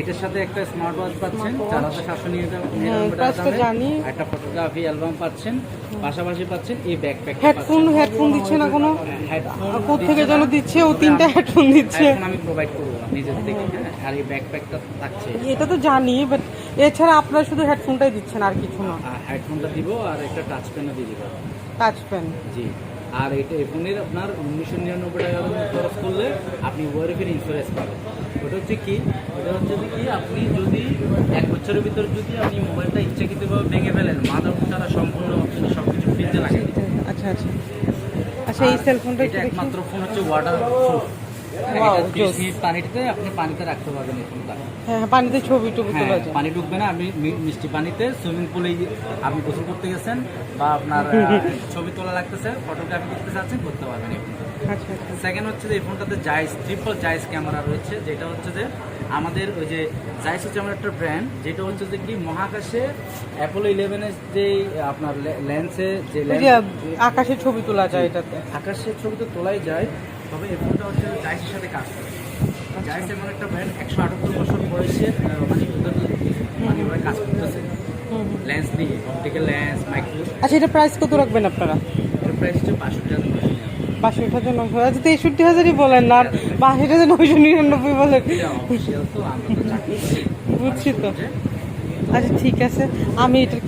এটার সাথে একটা স্মার্ট ওয়াচ পাচ্ছেন। চার হাজার সাতশো হ্যাঁ, জানি। একটা ফটোগ্রাফি অ্যালবাম পাচ্ছেন পাশাপাশি পাচ্ছেন এই ব্যাকপ্যাক হেডফোন হেডফোন দিচ্ছে না কোনো? হেডফোন থেকে যেন দিচ্ছে ও তিনটা হেডফোন দিচ্ছে। আমি প্রোভাইড করব নিজের থেকে হ্যাঁ আর এই ব্যাকপ্যাকটা থাকছে। এটা তো জানি বাট এছাড়া আপনারা শুধু হেডফোনটাই দিচ্ছেন আর কিছু না। হেডফোনটা দিব আর একটা টাচ পেনও দিয়ে দিব। টাচ পেন জি। আর এটা এফোনের আপনার উনিশশো নিরানব্বই টাকা খরচ আপনি ওয়ারেফের ইন্স্যুরেন্স পাবেন। ওটা হচ্ছে কি? ওটা হচ্ছে কি আপনি যদি এক বছরের ভিতর যদি আপনি মোবাইলটা ইচ্ছাকৃতভাবে ভেঙে ফেলেন মাদার ছাড়া সম্পূর্ণ সব কিছু ফ্রিজে লাগে আচ্ছা আচ্ছা। আচ্ছা এই সেল ফোনটা একমাত্র ফোন হচ্ছে ওয়াটার প্রুফ তিরিশ মিনিট পানিতে আপনি পানিতে রাখতে পারবেন এই হ্যাঁ পানিতে ছবি টবি তোলা যায়। পানি ঢুকবে না আপনি মিষ্টি পানিতে সুইমিং পুলে আপনি গোসল করতে গেছেন বা আপনার ছবি তোলা লাগতেছে ফটোগ্রাফি করতে চাচ্ছেন করতে পারবেন এই ফোনে। আচ্ছা আচ্ছা। সেকেন্ড হচ্ছে যে এই ফোনটাতে জাইস ট্রিপল জাইস ক্যামেরা রয়েছে যেটা হচ্ছে যে আমাদের ওই যে জাইস হচ্ছে আমার একটা ব্র্যান্ড যেটা হচ্ছে যে কি মহাকাশে অ্যাপোলো ইলেভেনের যে আপনার লেন্সে যে আকাশে ছবি তোলা যায় এটাতে। আকাশের ছবি তো তোলাই যায় তবে এই ফোনটা হচ্ছে সাথে কাজ করে। জাইস এমন একটা ব্র্যান্ড একশো আটাত্তর বছর বয়সের আহ, মানে মানে ওরা কাজ করতেছে। লেন্স নিয়ে অপটিক্যাল লেন্স মাইক্রো আচ্ছা এটা প্রাইস কত রাখবেন আপনারা? এর প্রাইস হচ্ছে বাষট্টি হাজার নশো তেষট্টি হাজারই বলেন না আর বাষট্টি হাজার নয়শো নিরানব্বই বলেন। বুঝছি তো। আচ্ছা ঠিক আছে। আমি এটার